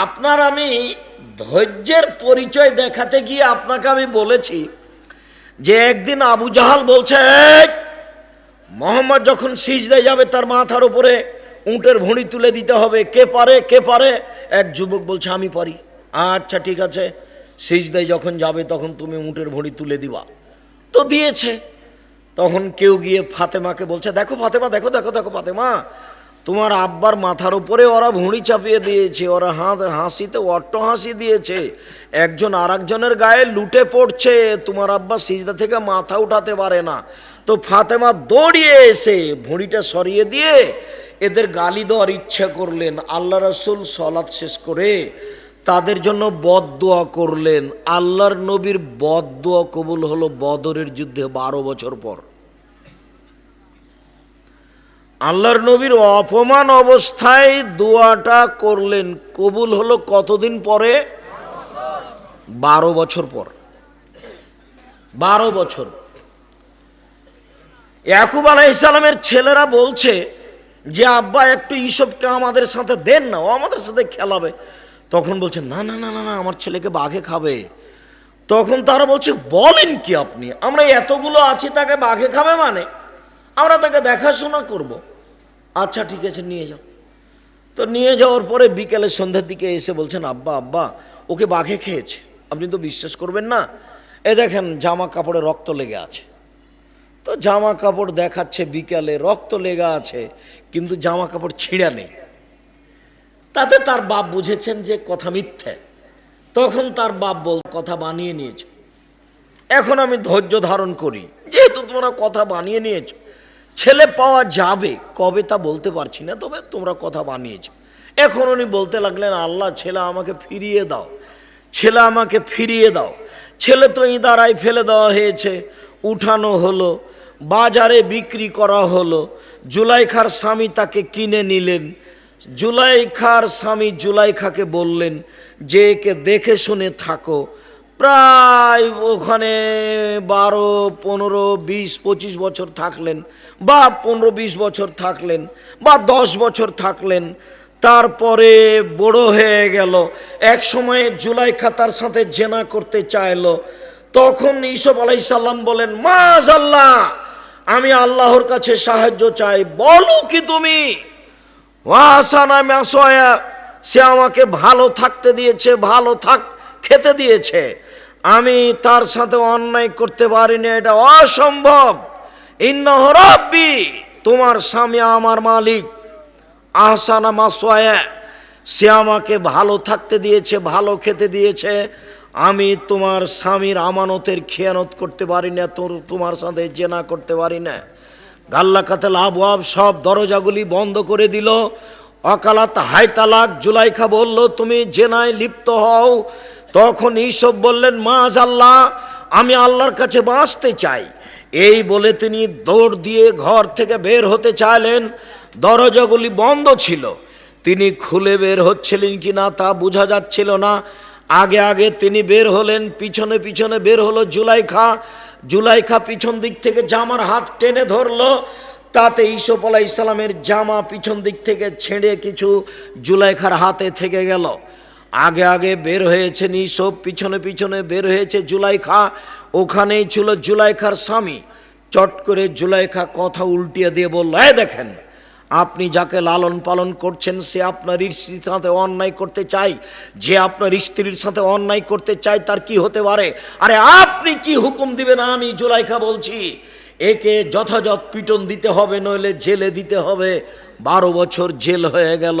আপনার আমি ধৈর্যের পরিচয় দেখাতে গিয়ে আপনাকে আমি বলেছি যে একদিন আবু জাহাল বলছে মোহাম্মদ যখন সিজদায় যাবে, তার মাথার উপরে উঁটের ভুঁড়ি তুলে দিতে হবে। কে পারে কে পারে? এক যুবক বলছে, আমি পারি। আচ্ছা ঠিক আছে। সিজদায় যখন যাবে, তখন তুমি উঁটের ভুঁড়ি তুলে দিবা। তো দিয়েছে। তখন কেউ গিয়ে ফাতেমাকে বলছে, দেখো ফাতেমা, দেখো দেখো দেখো ফাতেমা। তোমার আব্বার মাথার উপরে ওরা ভুঁড়ি চাপিয়ে দিয়েছে, ওরা হাত হাসিতে অট্ট হাসি দিয়েছে। একজন আর একজনের গায়ে লুটে পড়ছে, তোমার আব্বা সিজদা থেকে মাথা উঠাতে পারে না। তো ফাতেমা দৌড়িয়ে এসে ভুঁড়িটা সরিয়ে দিয়ে এদের গালি দেওয়ার ইচ্ছা করলেন। আল্লাহ রসুল সলাৎ শেষ করে তাদের জন্য বদদোয়া করলেন। আল্লাহর নবীর বদদোয়া কবুল হলো বদরের যুদ্ধে বারো বছর পর। আল্লাহর নবীর অপমান অবস্থায় দোয়াটা করলেন। কবুল হলো কতদিন পরে? বারো বছর পর। বারো বছর। ইয়াকুব আলাইসালামের ছেলেরা বলছে যে, আব্বা, একটু ইসবকে আমাদের সাথে দেন না, ও আমাদের সাথে খেলাবে। তখন বলছে, না না না না না, আমার ছেলেকে বাঘে খাবে। তখন তারা বলছে, বলেন কি আপনি? আমরা এতগুলো আছি, তাকে বাঘে খাবে মানে? আমরা তাকে দেখাশোনা করব। আচ্ছা ঠিক আছে, নিয়ে যাও। তো নিয়ে যাওয়ার পরে বিকেলে সন্ধ্যার দিকে এসে বলছেন, আব্বা আব্বা, ওকে বাঘে খেয়েছে। আপনি তো বিশ্বাস করবেন না। এ দেখেন, জামা কাপড়ে রক্ত লেগে আছে। তো জামা কাপড় দেখাচ্ছে, বিকালে রক্ত লেগে আছে, কিন্তু জামা কাপড় ছিঁড়া নেই। তাতে তার বাপ বুঝেছেন যে কথা মিথ্যে। তখন তার বাপ বল, কথা বানিয়ে নিয়েছে। এখন আমি ধৈর্য ধারণ করি। যেহেতু তোমরা কথা বানিয়ে নিয়েছো ছেলে পাওয়া যাবে, কবে তা বলতে পারছি না, তবে তোমরা কথা বানিয়েছ। এখন উনি বলতে লাগলেন, আল্লাহ ছেলে আমাকে ফিরিয়ে দাও, ছেলে আমাকে ফিরিয়ে দাও। ছেলে তো ইদারায় ফেলে দেওয়া হয়েছে, উঠানো হলো, বাজারে বিক্রি করা হলো, জুলাইখার স্বামী তাকে কিনে নিলেন। জুলাইখার স্বামী জুলাইখাকে বললেন, যে একে দেখে শুনে থাকো। প্রায় ওখানে বারো, পনেরো, বিশ, পঁচিশ বছর থাকলেন। বা পনেরো বিশ বছর থাকলেন বা দশ বছর থাকলেন, তারপরে বড় হয়ে গেল। এক সময়ে জুলাইখা তার সাথে জেনা করতে চাইলো। তখন ইসব আলাইসাল্লাম বলেন মাজ আল্লাহ আমি আল্লাহর কাছে সাহায্য চাই। বলো কি তুমি? সে আমাকে ভালো থাকতে দিয়েছে, ভালো থাক, খেতে দিয়েছে। আমি তার সাথে অন্যায় করতে পারিনি, এটা অসম্ভব। ইন্নহ রব্বি, তোমার স্বামী আমার মালিক। আহসানা মাসোয়া সে আমাকে ভালো থাকতে দিয়েছে, ভালো খেতে দিয়েছে। আমি তোমার স্বামীর আমানতের খেয়ানত করতে পারি না, তোর তোমার সাথে জেনা করতে পারি না। গাল্লা কাতাল আবওয়াব সব দরজাগুলি বন্ধ করে দিল। অকালাত হাই তালাক জুলাইখা বলল, তুমি জেনায় লিপ্ত হও। তখন ঈসব বললেন মাজ আল্লাহ আমি আল্লাহর কাছে বাঁচতে চাই। এই বলে তিনি দৌড় দিয়ে ঘর থেকে বের হতে চাইলেন। দরজাগুলি বন্ধ ছিল। তিনি খুলে বের হচ্ছিলেন কি না তা বোঝা যাচ্ছিল না। আগে আগে তিনি বের হলেন, পিছনে পিছনে বের হলো জুলাইখা। জুলাইখা পিছন দিক থেকে জামার হাত টেনে ধরলো। তাতে ইসুফ আলাহ ইসলামের জামা পিছন দিক থেকে ছেড়ে কিছু জুলাইখার হাতে থেকে গেল। আগে আগে বের হয়েছেন ইসব পিছনে পিছনে বের হয়েছে জুলাইখা। ওখানেই ছিল জুলাইখার স্বামী। চট করে জুলাইখা কথা উল্টিয়ে দিয়ে বলল এই দেখেন, আপনি যাকে লালন পালন করছেন, সে আপনার স্ত্রীর সাথে অন্যায় করতে চাই যে আপনার স্ত্রীর সাথে অন্যায় করতে চায়, তার কি হতে পারে? আরে আপনি কি হুকুম দিবেন আমি জুলাইখা বলছি? একে যথাযথ পিটন দিতে হবে, নইলে জেলে দিতে হবে। বারো বছর জেল হয়ে গেল।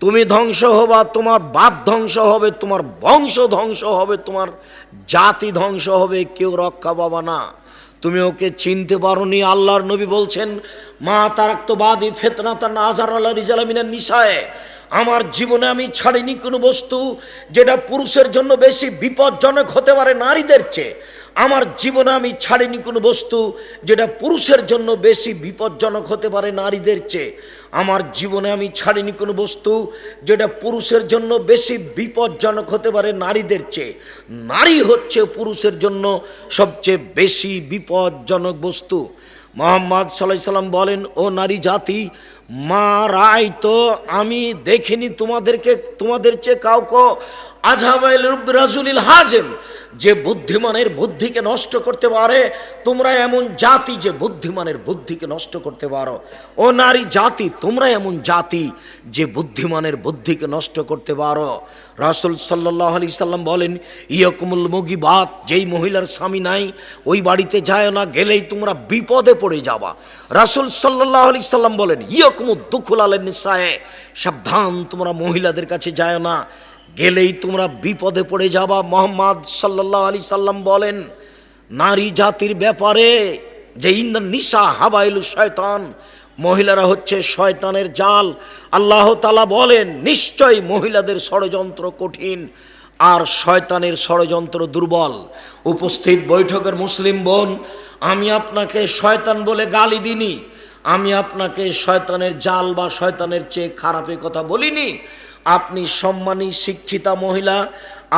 তুমি ধ্বংস হবা, তোমার বাপ ধ্বংস হবে, তোমার বংশ ধ্বংস হবে, তোমার জাতি ধ্বংস হবে, কেউ রক্ষা পাবা না। তুমি ওকে চিনতে পারোনি, আল্লাহর নবী বলছেন, মা তারাক্তবাদী ফেতনাতা নাজার আল্লাহ রিজালামিনের নিশায় আমার জীবনে আমি ছাড়িনি কোনো বস্তু যেটা পুরুষের জন্য বেশি বিপজ্জনক হতে পারে নারীদের চেয়ে। আমার জীবনে আমি ছাড়িনি কোনো বস্তু যেটা পুরুষের জন্য বেশি বিপজ্জনক হতে পারে নারীদের চেয়ে। আমার জীবনে আমি ছাড়িনি কোনো বস্তু যেটা পুরুষের জন্য বেশি বিপজ্জনক হতে পারে নারীদের চেয়ে। নারী হচ্ছে পুরুষের জন্য সবচেয়ে বেশি বিপজ্জনক বস্তু। মোহাম্মদ সাল্লাহ সাল্লাম বলেন, ও নারী জাতি মা রায় তো আমি দেখিনি তোমাদেরকে, তোমাদের চেয়ে কাউকে। আজহাবাইল রাজুলিল হাজেম যে বুদ্ধিমানের বুদ্ধিকে নষ্ট করতে পারে, তোমরা এমন জাতি যে বুদ্ধিমানের বুদ্ধিকে নষ্ট করতে পারো। ও নারী জাতি, তোমরা এমন জাতি যে বুদ্ধিমানের বুদ্ধিকে নষ্ট করতে পারো। রাসুল সাল্লাহ আলি সাল্লাম বলেন, ইয়কুমুল মুগিবাত, যেই মহিলার স্বামী নাই, ওই বাড়িতে যায় না, গেলেই তোমরা বিপদে পড়ে যাবা। রাসুল সাল্লাহ আলি সাল্লাম বলেন, ইয়কুমুদ দুখুল আলেন নিসায়, সাবধান, তোমরা মহিলাদের কাছে যায় না। গেলেই তোমরা বিপদে পড়ে যাবা। মোহাম্মদ সাল্লাহ আলি সাল্লাম বলেন, নারী জাতির ব্যাপারে যে ইন্দন নিশা হাবাইলু শয়তান, মহিলারা হচ্ছে শয়তানের জাল। আল্লাহ তালা বলেন নিশ্চয় মহিলাদের ষড়যন্ত্র কঠিন আর শয়তানের ষড়যন্ত্র দুর্বল। উপস্থিত বৈঠকের মুসলিম বোন, আমি আপনাকে শয়তান বলে গালি দিনি আমি আপনাকে শয়তানের জাল বা শয়তানের চেয়ে খারাপে কথা বলিনি। আপনি সম্মানী শিক্ষিতা মহিলা,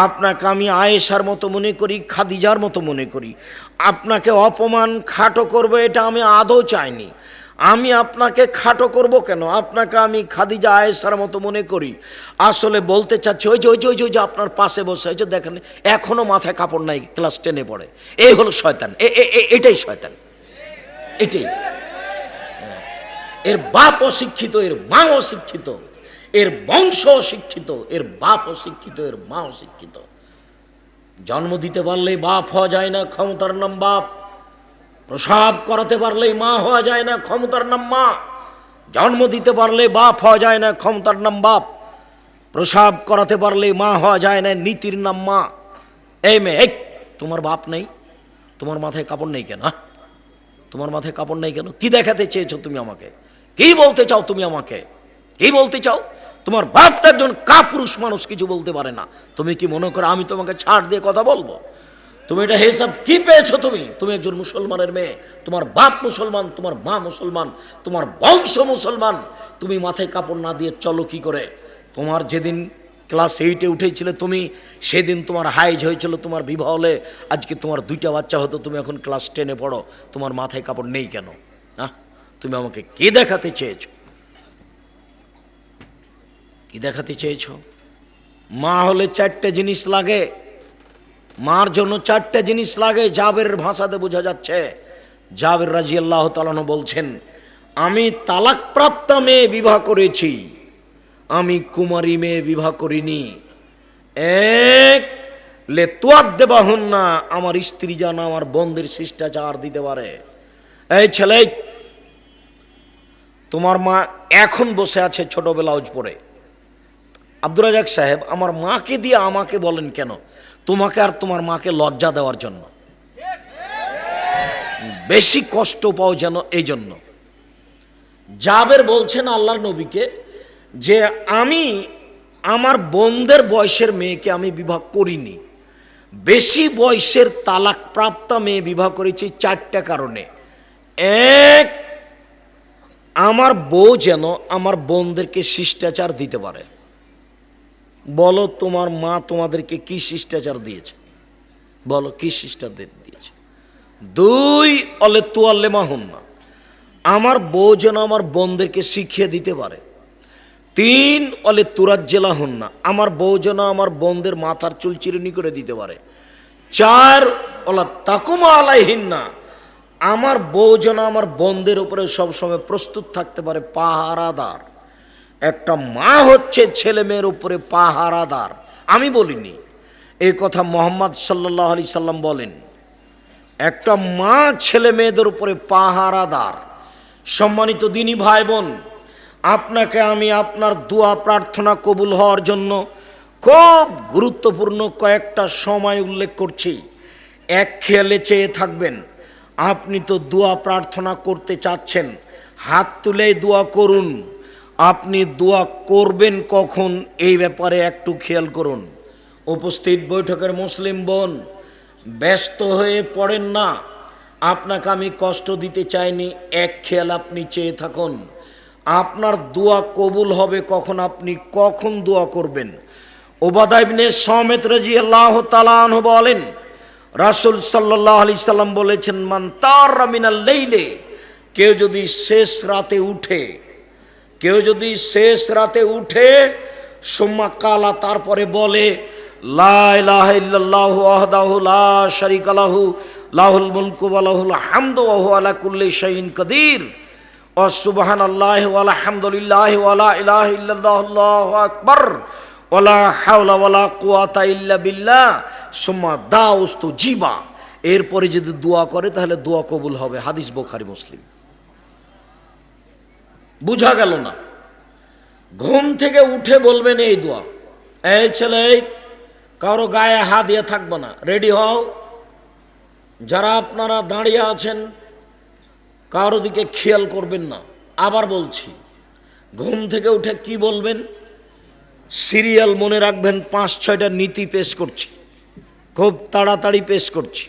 আপনাকে আমি আয়েশার মতো মনে করি, খাদিজার মতো মনে করি। আপনাকে অপমান খাটো করব, এটা আমি আদৌ চাইনি। আমি আপনাকে খাটো করব কেন? আপনাকে আমি খাদিজা আয়েশার মতো মনে করি। আসলে বলতে চাচ্ছি, ওই যে ওই যে ওই যে ওই যে আপনার পাশে বসে যে দেখেন এখনও মাথায় কাপড় নাই, ক্লাস টেনে পড়ে। এই হলো শয়তান এটাই শয়তান। এটাই। এর বাপ অশিক্ষিত এর মা অশিক্ষিত এর বংশ অশিক্ষিত এর বাপ অশিক্ষিত এর মা অশিক্ষিত জন্ম দিতে পারলেই বাপ হওয়া যায় না, ক্ষমতার নাম বাপ। প্রসাব করাতে পারলেই মা হওয়া যায় না, ক্ষমতার নাম মা। জন্ম দিতে পারলে বাপ হওয়া যায় না, ক্ষমতার নাম বাপ। প্রসাব করাতে পারলে মা হওয়া যায় না, নীতির নাম মা। এই মেয়ে, এই, তোমার বাপ নেই? তোমার মাথায় কাপড় নেই কেন হ্যাঁ? তোমার মাথায় কাপড় নেই কেন? কি দেখাতে চেয়েছো তুমি আমাকে? কি বলতে চাও তুমি আমাকে? কি বলতে চাও? তোমার বাপ তো একজন কাপুরুষ মানুষ, কিছু বলতে পারে না। তুমি কি মনে করো আমি তোমাকে ছাড় দিয়ে কথা বলব? তুমি এটা হিসাব কি পেয়েছ তুমি? তুমি একজন মুসলমানের মেয়ে, তোমার বাপ মুসলমান, তোমার মা মুসলমান, তোমার বংশ মুসলমান। তুমি মাথায় কাপড় না দিয়ে চলো কি করে? তোমার যেদিন ক্লাস এইটে উঠেছিলে তুমি, সেদিন তোমার হাইজ হয়েছিল তোমার বিবাহ হলে আজকে তোমার দুইটা বাচ্চা হতো, তুমি এখন ক্লাস টেনে পড়ো। তোমার মাথায় কাপড় নেই কেন? হ্যাঁ তুমি আমাকে কে দেখাতে চেয়েছো? কি দেখাতে চেয়েছ? মা হলে চারটে জিনিস লাগে। মার জন্য চারটে জিনিস লাগে জাবের ভাষাতে বোঝা যাচ্ছে। জাবের রাজি আল্লাহ তালানো বলছেন, আমি তালাকপ্রাপ্ত মেয়ে বিবাহ করেছি। আমি কুমারী মেয়ে বিবাহ করিনি। এক, লে তোয়ার দেবা হন না আমার স্ত্রী যেন আমার বন্ধের শিষ্টাচার দিতে পারে। এই ছেলে, তোমার মা এখন বসে আছে ছোট ব্লাউজ পরে আব্দুর রাজাক সাহেব, আমার মাকে দিয়ে আমাকে বলেন কেন? তোমাকে আর তোমার মাকে লজ্জা দেওয়ার জন্য। বেশি কষ্ট পাও যেন এই জন্য। জাবের বলছেন আল্লাহর নবীকে যে, আমি আমার বোনদের বয়সের মেয়েকে আমি বিবাহ করিনি। বেশি বয়সের তালাক প্রাপ্তা মেয়ে বিবাহ করেছি চারটা কারণে। এক, আমার বউ যেন আমার বোনদেরকে শিষ্টাচার দিতে পারে। বলো তোমার মা তোমাদেরকে কি শিষ্টাচার দিয়েছে? বলো, কি শিষ্টাচার দিয়েছে? দুই, অলে তোয়াল্লে মাহুন না আমার বউ যেন আমার বোনদেরকে শিখিয়ে দিতে পারে। তিন, অলে তুরাজ জেলা হন না আমার বউ যেন আমার বোনদের মাথার চুল চিরুনি করে দিতে পারে। চার, অলা তাকুমা আলাইহিন না আমার বউ যেন আমার বোনদের উপরে সবসময় প্রস্তুত থাকতে পারে পাহারাদার। একটা মা হচ্ছে ছেলে মেয়ের উপরে পাহারাদার। আমি বলিনি। এই কথা মোহাম্মদ সাল্লাহ আলি সাল্লাম বলেন, একটা মা ছেলে মেয়েদের উপরে পাহারাদার। সম্মানিত দিনী ভাই বোন আপনাকে আমি আপনার দোয়া প্রার্থনা কবুল হওয়ার জন্য খুব গুরুত্বপূর্ণ কয়েকটা সময় উল্লেখ করছি। এক খেয়ালে চেয়ে থাকবেন, আপনি তো দোয়া প্রার্থনা করতে চাচ্ছেন, হাত তুলেই দোয়া করুন। আপনি দোয়া করবেন কখন? এই ব্যাপারে একটু খেয়াল করুন। উপস্থিত বৈঠকের মুসলিম বোন, ব্যস্ত হয়ে পড়েন না। আপনাকে আমি কষ্ট দিতে চাইনি, এক খেয়াল আপনি চেয়ে থাকুন। আপনার দোয়া কবুল হবে কখন? আপনি কখন দোয়া করবেন? ওবাদাইবনে সমেত রাজি আল্লাহ তালাহ বলেন, রাসুল সাল্লাহ আলি সাল্লাম বলেছেন, মান তার লেইলে কেউ যদি শেষ রাতে উঠে কেউ যদি শেষ রাতে উঠে সোম্মা কালা তারপরে বলে লাহুল কুল্লি কাদির। লা ইলাহা ইল্লাল্লাহু আল্লাহু আকবার। ওয়া লা হাওলা ওয়া লা কুওয়াতা ইল্লা জিবা। এরপরে যদি দোয়া করে, তাহলে দোয়া কবুল হবে। হাদিস বোখারি, মুসলিম। বুঝা গেল না। ঘুম থেকে উঠে বলবেন এই দোয়া। এই ছেলে, কারও গায়ে হাত দিয়ে থাকব না। রেডি হও। যারা আপনারা দাঁড়িয়ে আছেন, কারও দিকে খেয়াল করবেন না। আবার বলছি, ঘুম থেকে উঠে কি বলবেন? সিরিয়াল মনে রাখবেন পাঁচ ছয়টা নীতি পেশ করছি। খুব তাড়াতাড়ি পেশ করছি।